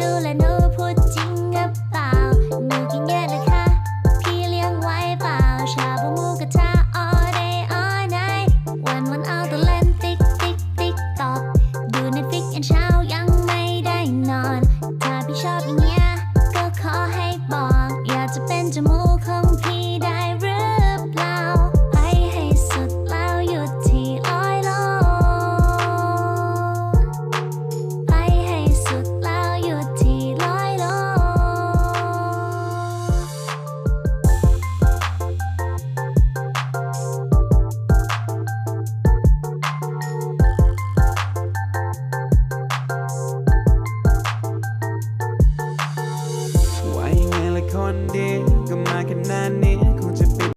ดูแลหนูพูดจริงหรือเปล่าหนูกินเยอะนะคะ พี่เลี้ยงไว้เปล่า ชาบูมูกระทะ all day all night วันวันเอาแต่เล่นติ๊กติ๊กติ๊กตอกดูในฟิกยันเช้ายังไม่ได้นอน ถ้าพี่ชอบอย่างเงี้ยก็ขอให้บอก อยากจะเป็นจมูกของ come gemaken